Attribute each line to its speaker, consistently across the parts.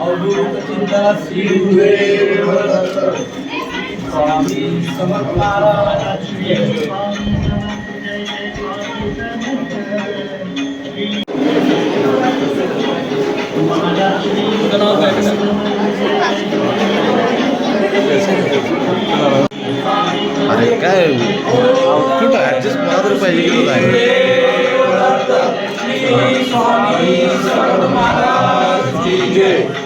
Speaker 1: अवधूत चिंता सिंधुवे
Speaker 2: अरे काय कुठं ऍडजस्ट मला तरी पाहिजे की तुझं आहे
Speaker 3: हा हे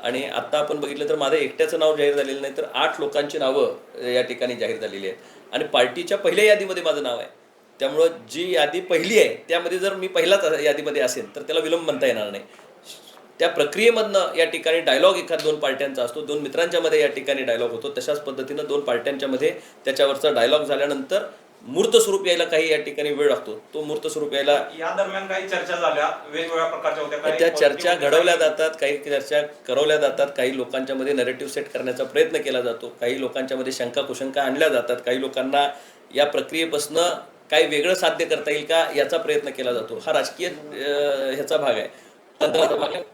Speaker 3: आणि आत्ता आपण बघितलं तर माझं एकट्याचं नाव जाहीर झालेलं नाही तर आठ लोकांची नावं या ठिकाणी जाहीर झालेली आहेत. आणि पार्टीच्या पहिल्या यादीमध्ये माझं नाव आहे. त्यामुळं जी यादी पहिली आहे त्यामध्ये जर मी पहिलाच यादीमध्ये असेल तर त्याला विलंब म्हणता येणार नाही. त्या प्रक्रियेमधनं या ठिकाणी डायलॉग एखाद दोन पार्ट्यांचा असतो दोन मित्रांच्यामध्ये या ठिकाणी डायलॉग होतो तशाच पद्धतीनं दोन पार्ट्यांच्यामध्ये त्याच्यावरचा डायलॉग झाल्यानंतर मूर्त स्वरूप यायला काही या ठिकाणी वेळ लागतो. तो मूर्त स्वरूप यायला
Speaker 4: या दरम्यान काही चर्चा झाल्या वेगवेगळ्या प्रकारच्या होत्या.
Speaker 3: त्या चर्चा घडवल्या जातात काही चर्चा करवल्या जातात काही लोकांच्या मध्ये नरेटिव्ह सेट करण्याचा प्रयत्न केला जातो काही लोकांच्या मध्ये शंका कुशंका आणल्या जातात काही लोकांना या प्रक्रियेपासनं काही वेगळं साध्य करता येईल का याचा प्रयत्न केला जातो. हा राजकीय ह्याचा भाग आहे.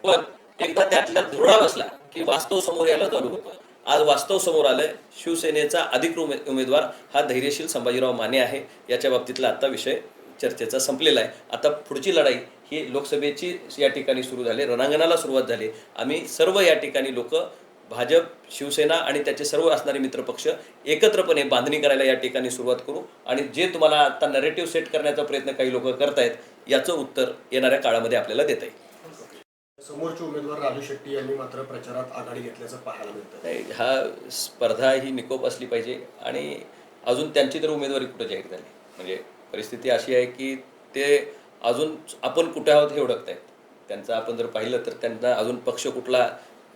Speaker 3: पण एकदा त्यातल्या धुळा बसला की वास्तव समोर यायला चालू होतं. आज वास्तव समोर आलं आहे शिवसेनेचा अधिक उमे- उमेदवार हा धैर्यशील संभाजीराव माने आहे. याच्या बाबतीतला आता विषय चर्चेचा संपलेला आहे. आता पुढची लढाई ही लोकसभेची या ठिकाणी सुरू झाली. रणांगणाला सुरुवात झाली. आम्ही सर्व या ठिकाणी लोक भाजप शिवसेना आणि त्याचे सर्व असणारे मित्रपक्ष एकत्रपणे बांधणी करायला या ठिकाणी सुरुवात करू आणि जे तुम्हाला आता नरेटिव्ह सेट करण्याचा प्रयत्न काही लोक करतायत याचं उत्तर येणाऱ्या काळामध्ये आपल्याला देता येईल.
Speaker 5: समोरचे उमेदवार राजू शेट्टी यांनी मात्र प्रचारात आघाडी घेतल्याचं पाहायला मिळतं.
Speaker 3: नाही हा स्पर्धा ही निकोप असली पाहिजे आणि अजून त्यांची तर उमेदवारी कुठं जाहीर झाली? म्हणजे परिस्थिती अशी आहे की ते अजून आपण कुठे आहोत हे ओळखत आहेत त्यांचं आपण जर पाहिलं तर त्यांना अजून पक्ष कुठला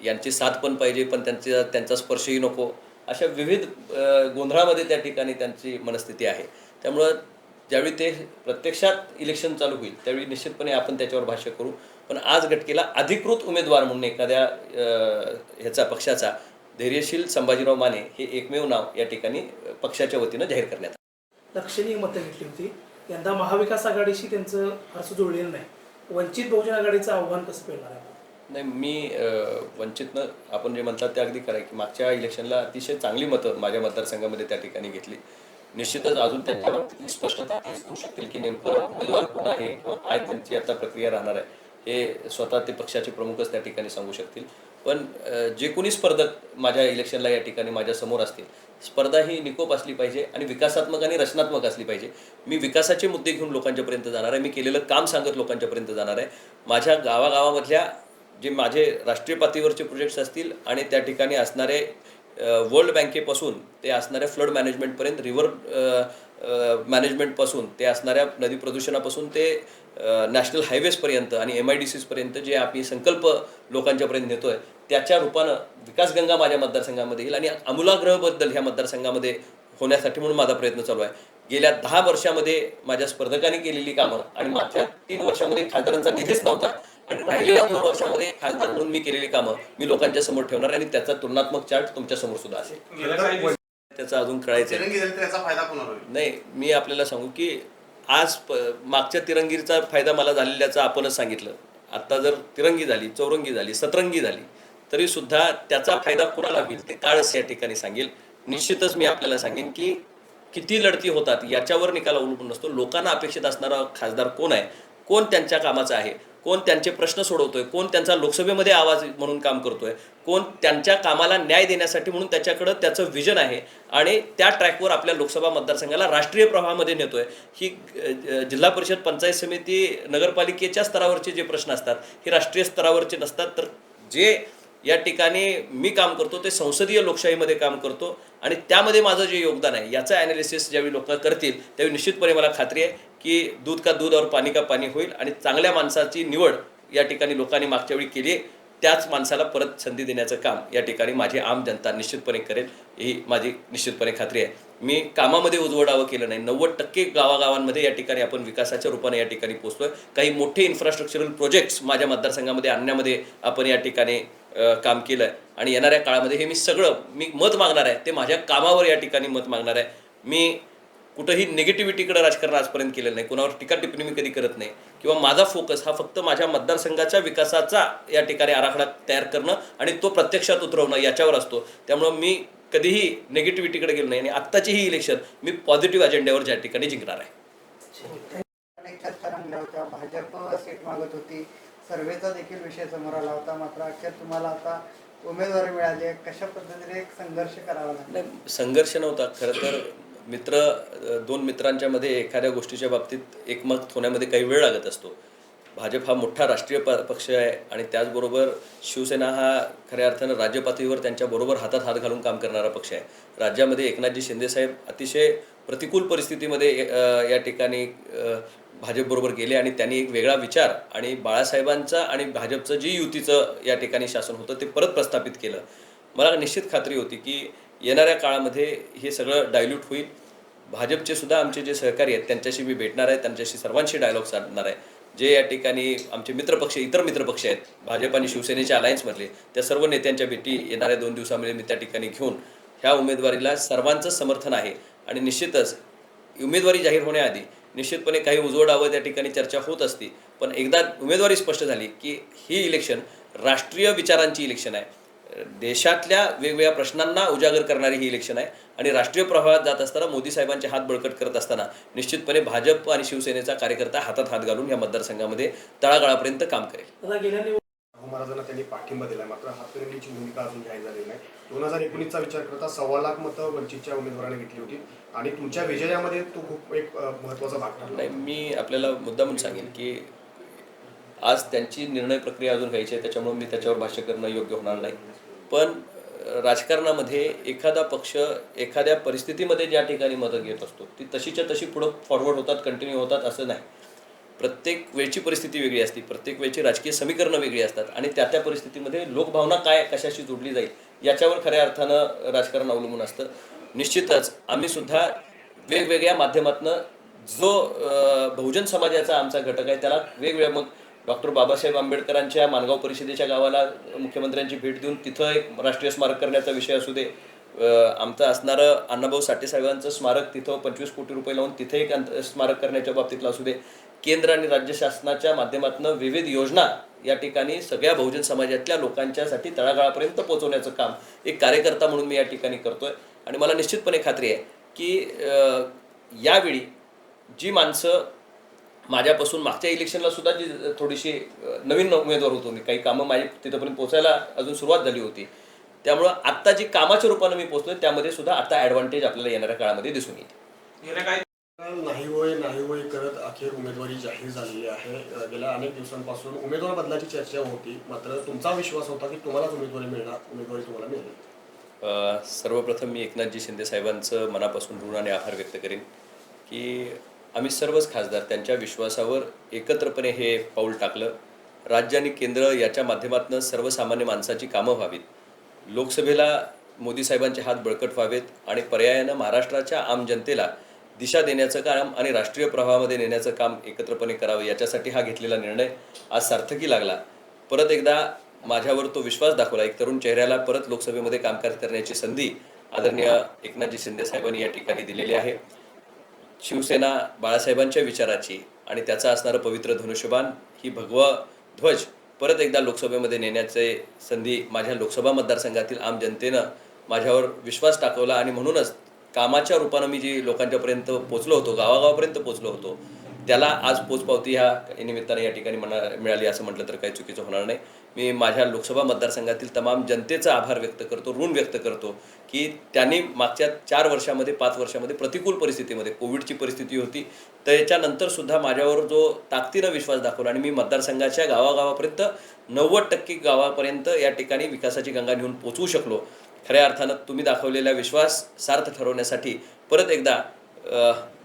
Speaker 3: यांची साथ पण पाहिजे पण त्यांचा त्यांचा स्पर्शही नको. अशा विविध गोंधळामध्ये त्या ठिकाणी त्यांची मनस्थिती आहे. त्यामुळं ज्यावेळी ते प्रत्यक्षात इलेक्शन चालू होईल त्यावेळी निश्चितपणे आपण त्याच्यावर भाष्य करू. पण आज घटकेला अधिकृत उमेदवार म्हणून एखाद्या ह्याचा पक्षाचा धैर्यशील संभाजीराव माने हे एकमेव नाव या ठिकाणी पक्षाच्या वतीनं जाहीर करण्यात आलं.
Speaker 6: लक्षणीय मतं घेतली होती. यंदा महाविकास आघाडीशी त्यांचं फारसं जुळलेलं नाही. वंचित बहुजन आघाडीचं आव्हान कसं पेलणार आहे?
Speaker 3: नाही मी वंचितनं आपण जे म्हणतात ते अगदी खरं आहे की मागच्या इलेक्शनला अतिशय चांगली मतं माझ्या मतदारसंघामध्ये त्या ठिकाणी घेतली. निश्चितच अजून त्यांच्यावर स्पष्टता शकतील की नेमकं उमेदवार कोण आहे काय त्यांची आता प्रक्रिया राहणार आहे. हे स्वतः ते पक्षाचे प्रमुखच त्या ठिकाणी सांगू शकतील. पण जे कोणी स्पर्धक माझ्या इलेक्शनला या ठिकाणी माझ्यासमोर असतील स्पर्धा ही निकोप असली पाहिजे आणि विकासात्मक आणि रचनात्मक असली पाहिजे. मी विकासाचे मुद्दे घेऊन लोकांच्यापर्यंत जाणार आहे मी केलेलं काम सांगत लोकांच्यापर्यंत जाणार आहे. माझ्या गावागावामधल्या जे माझे राष्ट्रीय पातळीवरचे प्रोजेक्ट्स असतील आणि त्या ठिकाणी असणारे वर्ल्ड बँकेपासून ते असणाऱ्या फ्लड मॅनेजमेंटपर्यंत रिव्हर मॅनेजमेंटपासून ते असणाऱ्या नदी प्रदूषणापासून ते नॅशनल हायवेजपर्यंत आणि एम आय डी सीजपर्यंत जे आम्ही संकल्प लोकांच्यापर्यंत नेतोय त्याच्या रूपानं विकासगंगा माझ्या मतदारसंघामध्ये येईल आणि आमूलाग्रहबद्दल ह्या मतदारसंघामध्ये होण्यासाठी म्हणून माझा प्रयत्न चालू आहे. गेल्या दहा वर्षामध्ये माझ्या स्पर्धकांनी केलेली कामं आणि मागच्या तीन वर्षामध्ये खासदारांचा निधीच नव्हता. आणि राहिलेल्या दोन वर्षामध्ये खासदार म्हणून मी केलेली कामं मी लोकांच्या समोर ठेवणार आणि त्याचा तुलनात्मक चार्ट तुमच्यासमोर सुद्धा असेल. त्याचं अजून कळायचं.
Speaker 5: तिरंगी झाली तर याचा फायदा कोणाला होईल?
Speaker 3: नाही मी आपल्याला सांगू की आज प- मागच्या तिरंगीचा फायदा मला झालेल्याचा आपणच सांगितलं. आता जर तिरंगी झाली चौरंगी झाली सतरंगी झाली तरी सुद्धा त्याचा फायदा कुणाला होईल ते काळच या ठिकाणी सांगेल. निश्चितच मी आपल्याला सांगेन की किती लढती होतात याच्यावर निकाल अवलंबून नसतो. लोकांना अपेक्षित असणारा खासदार कोण आहे? कोण त्यांच्या कामाचा आहे? कोण त्यांचे प्रश्न सोडवतोय कोण त्यांचा लोकसभेमध्ये आवाज म्हणून काम करतोय कोण त्यांच्या कामाला न्याय देण्यासाठी म्हणून त्याच्याकडं त्याचं विजन आहे आणि त्या ट्रॅकवर आपल्या लोकसभा मतदारसंघाला राष्ट्रीय प्रवाहामध्ये नेतोय. ही जिल्हा परिषद पंचायत समिती नगरपालिकेच्या स्तरावरचे जे प्रश्न असतात हे राष्ट्रीय स्तरावरचे नसतात तर जे या ठिकाणी मी काम करतो ते संसदीय लोकशाहीमध्ये काम करतो आणि त्यामध्ये माझं जे योगदान आहे याचं ॲनालिसिस ज्यावेळी लोक करतील त्यावेळी निश्चितपणे मला खात्री आहे की दूध का दूध और पाणी का पाणी होईल आणि चांगल्या माणसाची निवड या ठिकाणी लोकांनी मागच्या वेळी केली त्याच माणसाला परत संधी देण्याचं काम या ठिकाणी माझी आम जनता निश्चितपणे करेल ही माझी निश्चितपणे खात्री आहे. मी कामामध्ये उजवडावं केलं नाही नव्वद टक्के गावागावांमध्ये या ठिकाणी आपण विकासाच्या रूपाने या ठिकाणी पोचतोय. काही मोठे इन्फ्रास्ट्रक्चरल प्रोजेक्ट्स माझ्या मतदारसंघामध्ये आणण्यामध्ये आपण या ठिकाणी काम केलं आहे आणि येणाऱ्या काळामध्ये हे मी सगळं मी मत मागणार आहे. ते माझ्या कामावर या ठिकाणी मत मागणार आहे. मी कुठंही निगेटिव्हिटीकडे राजकारण आजपर्यंत केलेलं नाही. कोणावर टीका टिप्पणी मी कधी करत नाही. किंवा माझा फोकस हा फक्त माझ्या मतदारसंघाच्या विकासाचा या ठिकाणी आराखडा तयार करणं आणि तो प्रत्यक्षात उतरवणं याच्यावर असतो. त्यामुळं मी कधीही निगेटिव्हिटीकडे गेलो नाही आणि आत्ताची ही इलेक्शन मी पॉझिटिव्ह अजेंड्यावर ज्या ठिकाणी जिंकणार आहे.
Speaker 7: भाजप सीट मागत होती. सर्वेचा देखील विषय समोर आला होता. मात्र अखेर तुम्हाला आता उमेदवारी मिळाली आहे. कशा पद्धतीने एक संघर्ष करावा लागला?
Speaker 3: संघर्ष नव्हता. खरं तर मित्र दोन मित्रांच्या मध्ये एखाद्या गोष्टीच्या बाबतीत एकमत होण्यामध्ये काही वेळ लागत असतो. भाजप हा मोठा राष्ट्रीय प पक्ष आहे आणि त्याचबरोबर शिवसेना हा खऱ्या अर्थानं राज्यपातळीवर त्यांच्याबरोबर हातात हात घालून काम करणारा पक्ष आहे. राज्यामध्ये एकनाथजी शिंदेसाहेब अतिशय प्रतिकूल परिस्थितीमध्ये या ठिकाणी भाजपबरोबर गेले आणि त्यांनी एक वेगळा विचार आणि बाळासाहेबांचा आणि भाजपचं जी युतीचं या ठिकाणी शासन होतं ते परत प्रस्थापित केलं. मला निश्चित खात्री होती की येणाऱ्या काळामध्ये हे सगळं डायल्यूट होईल. भाजपचे सुद्धा आमचे जे सहकारी आहेत त्यांच्याशी मी भेटणार आहे त्यांच्याशी सर्वांशी डायलॉग साधणार आहे. जे या ठिकाणी आमचे मित्रपक्ष इतर मित्रपक्ष आहेत भाजप आणि शिवसेनेच्या अलायन्समधले त्या सर्व नेत्यांच्या भेटी येणाऱ्या दोन दिवसामध्ये मी त्या ठिकाणी घेऊन ह्या उमेदवारीला सर्वांचं समर्थन आहे. आणि निश्चितच उमेदवारी जाहीर होण्याआधी निश्चितपणे काही उजवडावं त्या ठिकाणी चर्चा होत असती. पण एकदा उमेदवारी स्पष्ट झाली की ही इलेक्शन राष्ट्रीय विचारांची इलेक्शन आहे. देशातल्या वेगवेगळ्या प्रश्नांना उजागर करणारी ही इलेक्शन आहे. आणि राष्ट्रीय प्रवाहात जात असताना मोदी साहेबांचे हात बळकट करत असताना निश्चितपणे भाजप आणि शिवसेनेचा कार्यकर्ता हातात हात घालून या मतदारसंघामध्ये तळागाळापर्यंत काम करेल.
Speaker 5: महाराजांना त्यांनी पाठिंबा दिला मात्र हातकणंगलेची भूमिका अजून जाहीर झालेली नाही. दोन हजार एकोणीसचा विचार करता सव्वा लाख मतं वंचितच्या उमेदवाराने घेतली होती. आणि तुमच्या विजयामध्ये तो खूप एक महत्त्वाचा भाग ठरला
Speaker 3: नाही मी आपल्याला मुद्दामून सांगेन की आज त्यांची निर्णय प्रक्रिया अजून घ्यायची आहे. त्याच्यामुळे मी त्याच्यावर भाष्य करणं योग्य होणार नाही. पण राजकारणामध्ये एखादा पक्ष एखाद्या परिस्थितीमध्ये ज्या ठिकाणी मदत घेत असतो ती तशीच्या तशी पुढं फॉरवर्ड होतात कंटिन्यू होतात असं नाही. प्रत्येक वेळची परिस्थिती वेगळी असते प्रत्येक वेळची राजकीय समीकरणं वेगळी असतात आणि त्या त्या परिस्थितीमध्ये लोकभावना काय कशाशी जोडली जाईल याच्यावर खऱ्या अर्थानं राजकारण अवलंबून असतं. निश्चितच आम्ही सुद्धा वेगवेगळ्या माध्यमातनं जो बहुजन समाजाचा आमचा घटक आहे त्याला वेगवेगळ्या मग डॉक्टर बाबासाहेब आंबेडकरांच्या मानगाव परिषदेच्या गावाला मुख्यमंत्र्यांची भेट देऊन तिथं एक राष्ट्रीय स्मारक करण्याचा विषय असू दे आमचं असणारं अण्णाभाऊ साठे साहेबांचं स्मारक तिथं पंचवीस कोटी रुपये लावून तिथे एक अंत- स्मारक करण्याच्या बाबतीतला असू दे केंद्र आणि राज्य शासनाच्या माध्यमातून विविध योजना या ठिकाणी सगळ्या बहुजन समाजातल्या लोकांच्यासाठी तळागाळापर्यंत पोहोचवण्याचं काम एक कार्यकर्ता म्हणून मी या ठिकाणी करतोय. आणि मला निश्चितपणे खात्री आहे की यावेळी जी माणसं माझ्यापासून मागच्या इलेक्शनला सुद्धा जी थोडीशी नवीन उमेदवार होतो मी काही कामं माझी तिथंपर्यंत पोचायला अजून सुरुवात झाली होती. त्यामुळं आत्ता जी कामाच्या रूपानं मी पोचलोय त्यामध्ये सुद्धा आता ॲडव्हान्टेज आपल्याला येणाऱ्या काळामध्ये दिसून येईल.
Speaker 5: नाही होय नाही होय करत अखेर उमेदवारी जाहीर झालेली आहे. गेल्या अनेक दिवसांपासून उमेदवार बदलाची चर्चा होती मात्र तुमचा विश्वास होता की तुम्हालाच उमेदवारी मिळणार उमेदवारी तुम्हाला मिळेल.
Speaker 3: अ, सर्वप्रथम मी एकनाथजी शिंदे साहेबांचं मनापासून ऋण आणि आभार व्यक्त करेन की आम्ही सर्वच खासदार त्यांच्या विश्वासावर एकत्रपणे हे पाऊल टाकलं. राज्य आणि केंद्र याच्या माध्यमातून सर्वसामान्य माणसाची कामं व्हावीत. लोकसभेला मोदी साहेबांचे हात बळकट व्हावेत आणि पर्यायानं महाराष्ट्राच्या आम जनतेला दिशा देण्याचं काम आणि राष्ट्रीय प्रवाहामध्ये नेण्याचं काम एकत्रपणे करावं याच्यासाठी हा घेतलेला निर्णय आज सार्थकी लागला. परत एकदा माझ्यावर तो विश्वास दाखवला. एक तरुण चेहऱ्याला परत लोकसभेमध्ये कामकाज करण्याची संधी आदरणीय एकनाथजी शिंदे साहेबांनी या ठिकाणी दिलेली आहे. शिवसेना बाळासाहेबांच्या विचाराची आणि त्याचा असणारं पवित्र धनुष्यबाण ही भगवा ध्वज परत एकदा लोकसभेमध्ये नेण्याचे संधी माझ्या लोकसभा मतदारसंघातील आम जनतेनं माझ्यावर विश्वास टाकवला आणि म्हणूनच कामाच्या रूपानं मी जी लोकांच्यापर्यंत पोचलो होतो गावागावापर्यंत पोचलो होतो त्याला आज पोचपावती ह्या निमित्ताने या ठिकाणी म्हणा मिळाली असं म्हटलं तर काही चुकीचं होणार नाही. मी माझ्या लोकसभा मतदारसंघातील तमाम जनतेचा आभार व्यक्त करतो ऋण व्यक्त करतो की त्यांनी मागच्या चार वर्षामध्ये पाच वर्षामध्ये प्रतिकूल परिस्थितीमध्ये कोविडची परिस्थिती होती. त्याच्यानंतर सुद्धा माझ्यावर जो ताकदीनं विश्वास दाखवला आणि मी मतदारसंघाच्या गावागावापर्यंत नव्वद टक्के गावापर्यंत या ठिकाणी विकासाची गंगा नेऊन पोचवू शकलो. खऱ्या अर्थानं तुम्ही दाखवलेला विश्वास सार्थ ठरवण्यासाठी परत एकदा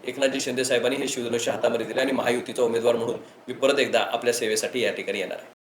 Speaker 3: एकनाथजी शिंदे साहेबांनी हे शिवधनुष्य हातामध्ये दिले आणि महायुतीचा उमेदवार म्हणून मी परत एकदा आपल्या सेवेसाठी या ठिकाणी येणार आहे.